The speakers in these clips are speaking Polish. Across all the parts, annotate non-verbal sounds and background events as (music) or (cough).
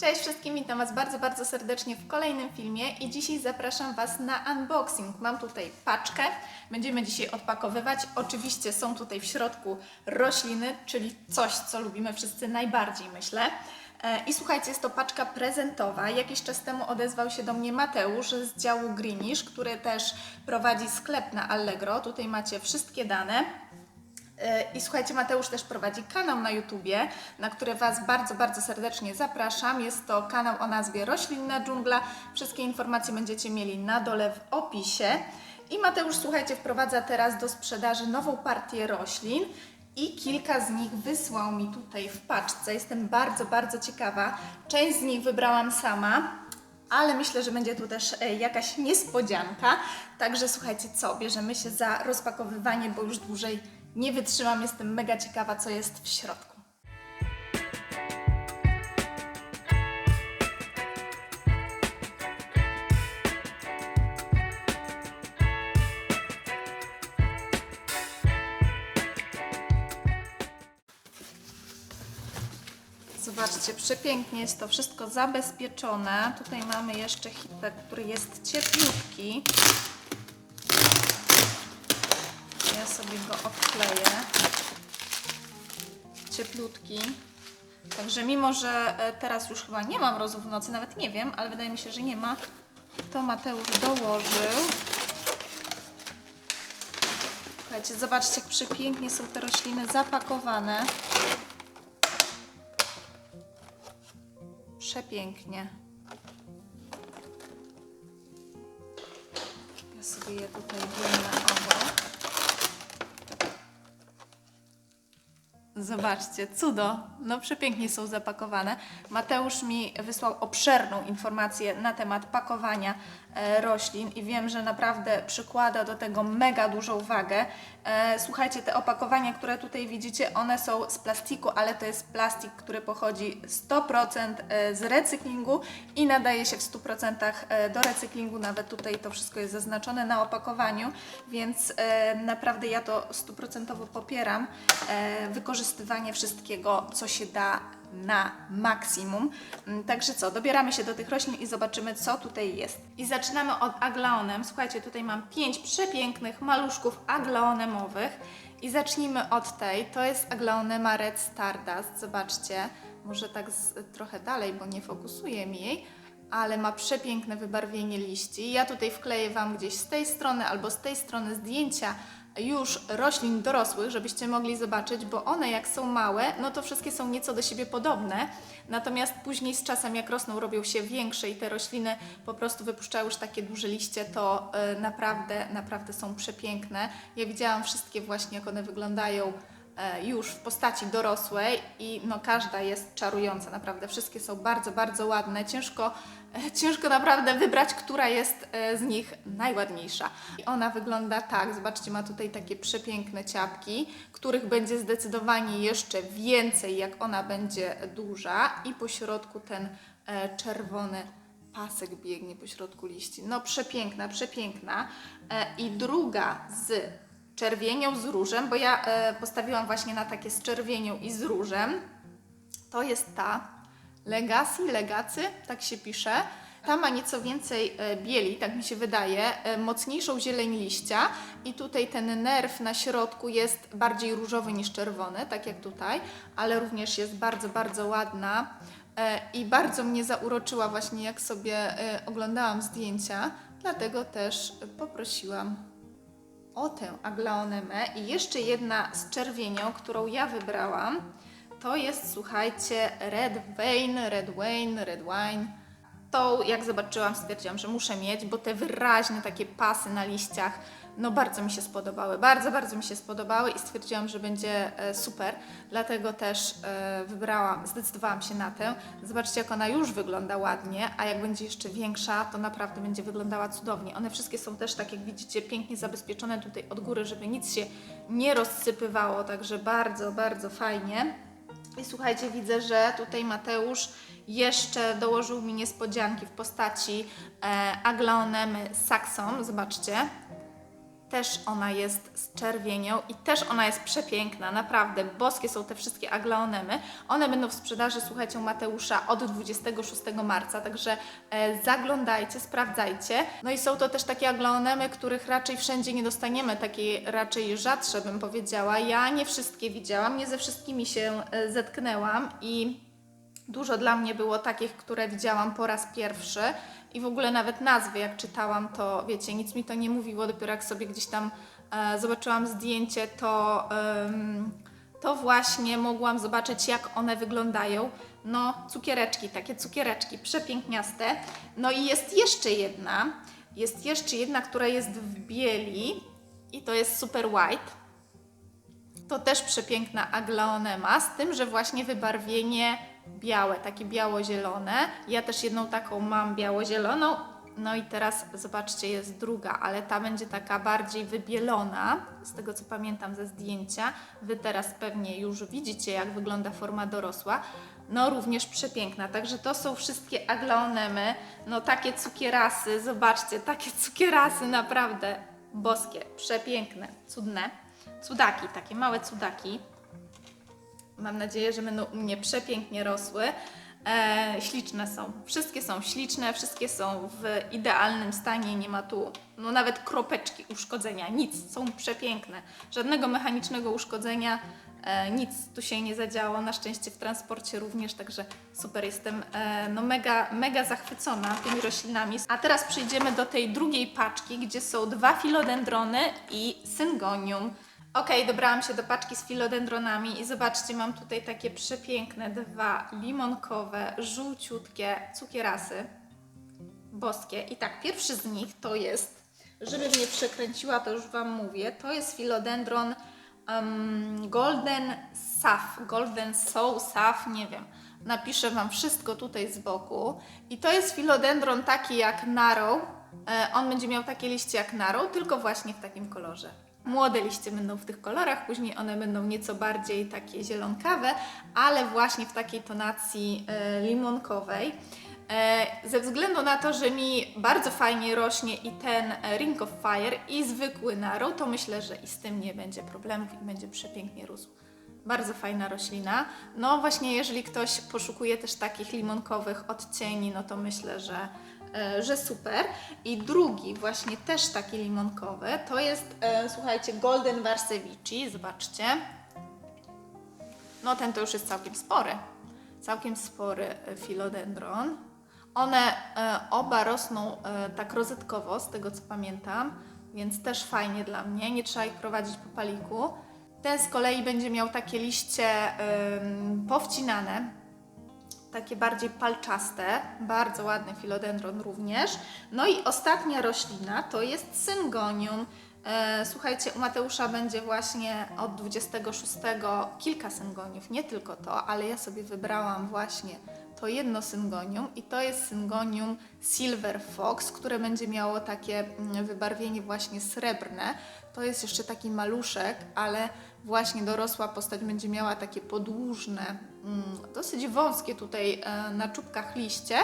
Cześć wszystkim, witam Was bardzo, bardzo serdecznie w kolejnym filmie i dzisiaj zapraszam Was na unboxing. Mam tutaj paczkę, będziemy dzisiaj odpakowywać. Oczywiście są tutaj w środku rośliny, czyli coś, co lubimy wszyscy najbardziej, myślę. E, I słuchajcie, jest to paczka prezentowa. Jakiś czas temu odezwał się do mnie Mateusz z działu Greenish, który też prowadzi sklep na Allegro. Tutaj macie wszystkie dane. I słuchajcie, Mateusz też prowadzi kanał na YouTubie, na który Was bardzo, bardzo serdecznie zapraszam. Jest to kanał o nazwie Roślinna Dżungla. Wszystkie informacje będziecie mieli na dole w opisie. I Mateusz, słuchajcie, wprowadza teraz do sprzedaży nową partię roślin i kilka z nich wysłał mi tutaj w paczce. Jestem bardzo, bardzo ciekawa. Część z nich wybrałam sama, ale myślę, że będzie tu też e, jakaś niespodzianka. Także słuchajcie, co? Bierzemy się za rozpakowywanie, bo już dłużej nie wytrzymam. Jestem mega ciekawa, co jest w środku. Zobaczcie, przepięknie jest to wszystko zabezpieczone. Tutaj mamy jeszcze hipek, który jest cieplutki. Sobie go odkleję. Cieplutki. Także mimo, że e, teraz już chyba nie mam rozów w nocy, nawet nie wiem, ale wydaje mi się, że nie ma, to Mateusz dołożył. Słuchajcie, zobaczcie, jak przepięknie są te rośliny zapakowane. Przepięknie. Ja sobie je tutaj wyjmę owo. Zobaczcie, cudo. No przepięknie są zapakowane. Mateusz mi wysłał obszerną informację na temat pakowania roślin i wiem, że naprawdę przykłada do tego mega dużą wagę. E, słuchajcie, te opakowania, które tutaj widzicie, one są z plastiku, ale to jest plastik, który pochodzi 100% e, z recyklingu i nadaje się w 100% e, do recyklingu. Nawet tutaj to wszystko jest zaznaczone na opakowaniu, więc e, naprawdę ja to stuprocentowo popieram. E, wykorzystywanie wszystkiego, co się da na maksimum. Mm, Także co, dobieramy się do tych roślin i zobaczymy, co tutaj jest. I zaczynamy od aglaonem. Słuchajcie, tutaj mam pięć przepięknych maluszków aglaonemowych. I zacznijmy od tej. To jest aglaonema Red Stardust. Zobaczcie, może tak z, trochę dalej, bo nie fokusuję mi jej ale ma przepiękne wybarwienie liści. Ja tutaj wkleję Wam gdzieś z tej strony albo z tej strony zdjęcia już roślin dorosłych, żebyście mogli zobaczyć, bo one jak są małe, no to wszystkie są nieco do siebie podobne, natomiast później z czasem jak rosną, robią się większe i te rośliny po prostu wypuszczają już takie duże liście, to y, naprawdę, naprawdę są przepiękne. Ja widziałam wszystkie właśnie, jak one wyglądają e, już w postaci dorosłej i no każda jest czarująca, naprawdę wszystkie są bardzo, bardzo ładne. Ciężko, e, ciężko naprawdę wybrać, która jest e, z nich najładniejsza. I ona wygląda tak, zobaczcie, ma tutaj takie przepiękne ciapki, których będzie zdecydowanie jeszcze więcej, jak ona będzie duża i po środku ten e, czerwony pasek biegnie po środku liści. No przepiękna, przepiękna. E, I druga z czerwienią z różem, bo ja e, postawiłam właśnie na takie z czerwienią i z różem. To jest ta Legacy, Legacy, tak się pisze. Ta ma nieco więcej e, bieli, tak mi się wydaje, e, mocniejszą zieleń liścia i tutaj ten nerw na środku jest bardziej różowy niż czerwony, tak jak tutaj, ale również jest bardzo, bardzo ładna i bardzo mnie zauroczyła właśnie jak sobie oglądałam zdjęcia, dlatego też poprosiłam o tę aglaonemę i jeszcze jedna z czerwienią, którą ja wybrałam, to jest, słuchajcie, Red Vein, Red Wine, Red Wine. Tą, jak zobaczyłam, stwierdziłam, że muszę mieć, bo te wyraźne takie pasy na liściach, no bardzo mi się spodobały, bardzo, bardzo mi się spodobały i stwierdziłam, że będzie e, super, dlatego też e, wybrałam, zdecydowałam się na tę. Zobaczcie, jak ona już wygląda ładnie, a jak będzie jeszcze większa, to naprawdę będzie wyglądała cudownie. One wszystkie są też, tak jak widzicie, pięknie zabezpieczone tutaj od góry, żeby nic się nie rozsypywało, także bardzo, bardzo fajnie. I słuchajcie, widzę, że tutaj Mateusz jeszcze dołożył mi niespodzianki w postaci e, aglaonemy Saxon. Zobaczcie. Też ona jest z czerwienią i też ona jest przepiękna, naprawdę. Boskie są te wszystkie aglaonemy. One będą w sprzedaży, słuchajcie, Mateusza od 26 marca, także e, zaglądajcie, sprawdzajcie. No i są to też takie aglaonemy, których raczej wszędzie nie dostaniemy, takie raczej rzadsze bym powiedziała. Ja nie wszystkie widziałam, nie ze wszystkimi się e, zetknęłam i Dużo dla mnie było takich, które widziałam po raz pierwszy i w ogóle nawet nazwy, jak czytałam, to wiecie, nic mi to nie mówiło. Dopiero jak sobie gdzieś tam e, zobaczyłam zdjęcie, to, em, to właśnie mogłam zobaczyć, jak one wyglądają. No, cukiereczki, takie cukiereczki, przepiękniaste. No i jest jeszcze jedna, jest jeszcze jedna, która jest w bieli i to jest Super White. To też przepiękna aglaonema, z tym, że właśnie wybarwienie białe, takie biało-zielone. Ja też jedną taką mam biało-zieloną. No i teraz zobaczcie, jest druga, ale ta będzie taka bardziej wybielona, z tego co pamiętam ze zdjęcia. Wy teraz pewnie już widzicie, jak wygląda forma dorosła. No również przepiękna, także to są wszystkie aglaonemy, no takie cukierasy, zobaczcie, takie cukierasy naprawdę boskie, przepiękne, cudne. Cudaki, takie małe cudaki. Mam nadzieję, że będą u mnie przepięknie rosły. E, śliczne są. Wszystkie są śliczne, wszystkie są w idealnym stanie. Nie ma tu no, nawet kropeczki uszkodzenia. Nic, są przepiękne. Żadnego mechanicznego uszkodzenia, e, nic tu się nie zadziało. Na szczęście w transporcie również, także super. Jestem e, no, mega, mega zachwycona tymi roślinami. A teraz przejdziemy do tej drugiej paczki, gdzie są dwa filodendrony i syngonium. Ok, dobrałam się do paczki z filodendronami i zobaczcie, mam tutaj takie przepiękne dwa limonkowe, żółciutkie cukierasy boskie. I tak, pierwszy z nich to jest, żeby mnie przekręciła, to już Wam mówię, to jest filodendron um, Golden Saf, Golden Soul Saf, nie wiem. Napiszę Wam wszystko tutaj z boku. I to jest filodendron taki jak Narrow. E, on będzie miał takie liście jak Narrow, tylko właśnie w takim kolorze. Młode liście będą w tych kolorach, później one będą nieco bardziej takie zielonkawe, ale właśnie w takiej tonacji e, limonkowej. E, ze względu na to, że mi bardzo fajnie rośnie i ten e, Ring of Fire i zwykły Narrow, to myślę, że i z tym nie będzie problemów i będzie przepięknie rósł. Bardzo fajna roślina. No właśnie, jeżeli ktoś poszukuje też takich limonkowych odcieni, no to myślę, że, że super. I drugi, właśnie też taki limonkowy, to jest, e, słuchajcie, Golden Varsevici. Zobaczcie. No ten to już jest całkiem spory. Całkiem spory e, filodendron. One e, oba rosną e, tak rozetkowo, z tego co pamiętam, więc też fajnie dla mnie. Nie trzeba ich prowadzić po paliku. Ten z kolei będzie miał takie liście powcinane, takie bardziej palczaste, bardzo ładny filodendron również. No i ostatnia roślina to jest syngonium. E, Słuchajcie, u Mateusza będzie właśnie od 26 kilka syngoniów, nie tylko to, ale ja sobie wybrałam właśnie to jedno syngonium i to jest syngonium Silver Fox, które będzie miało takie mm, wybarwienie właśnie srebrne. To jest jeszcze taki maluszek, ale właśnie dorosła postać będzie miała takie podłużne, mm, dosyć wąskie tutaj e, na czubkach liście,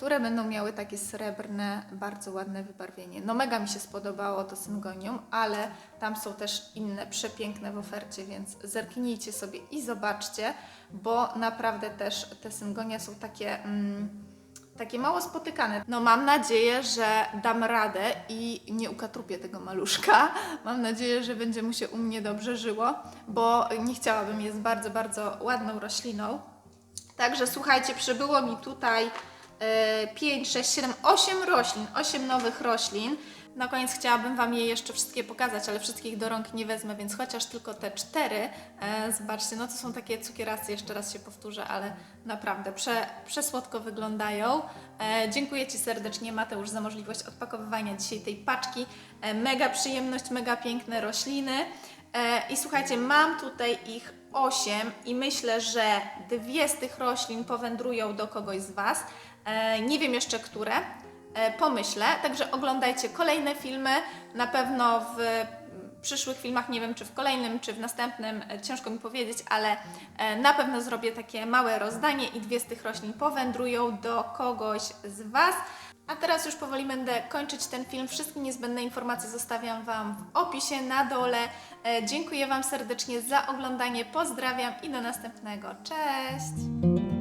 które będą miały takie srebrne, bardzo ładne wybarwienie. No mega mi się spodobało to syngonium, ale tam są też inne przepiękne w ofercie, więc zerknijcie sobie i zobaczcie, bo naprawdę też te syngonia są takie... Mm, takie mało spotykane. No mam nadzieję, że dam radę i nie ukatrupię tego maluszka. (laughs) Mam nadzieję, że będzie mu się u mnie dobrze żyło, bo nie chciałabym, jest bardzo, bardzo ładną rośliną. Także słuchajcie, przybyło mi tutaj 5, 6, 7, 8 roślin, 8 nowych roślin. Na koniec chciałabym Wam je jeszcze wszystkie pokazać, ale wszystkich do rąk nie wezmę, więc chociaż tylko te cztery. E, zobaczcie, no to są takie cukierasy, jeszcze raz się powtórzę, ale naprawdę prze, przesłodko wyglądają. E, dziękuję Ci serdecznie Mateusz za możliwość odpakowywania dzisiaj tej paczki. E, mega przyjemność, mega piękne rośliny. E, I słuchajcie, mam tutaj ich 8 i myślę, że dwie z tych roślin powędrują do kogoś z Was. E, Nie wiem jeszcze które, e, pomyślę, także oglądajcie kolejne filmy. Na pewno w przyszłych filmach, nie wiem czy w kolejnym, czy w następnym, e, ciężko mi powiedzieć, ale na pewno zrobię takie małe rozdanie i dwie z tych roślin powędrują do kogoś z Was. A teraz już powoli będę kończyć ten film. Wszystkie niezbędne informacje zostawiam Wam w opisie na dole. Dziękuję Wam serdecznie za oglądanie. Pozdrawiam i do następnego. Cześć!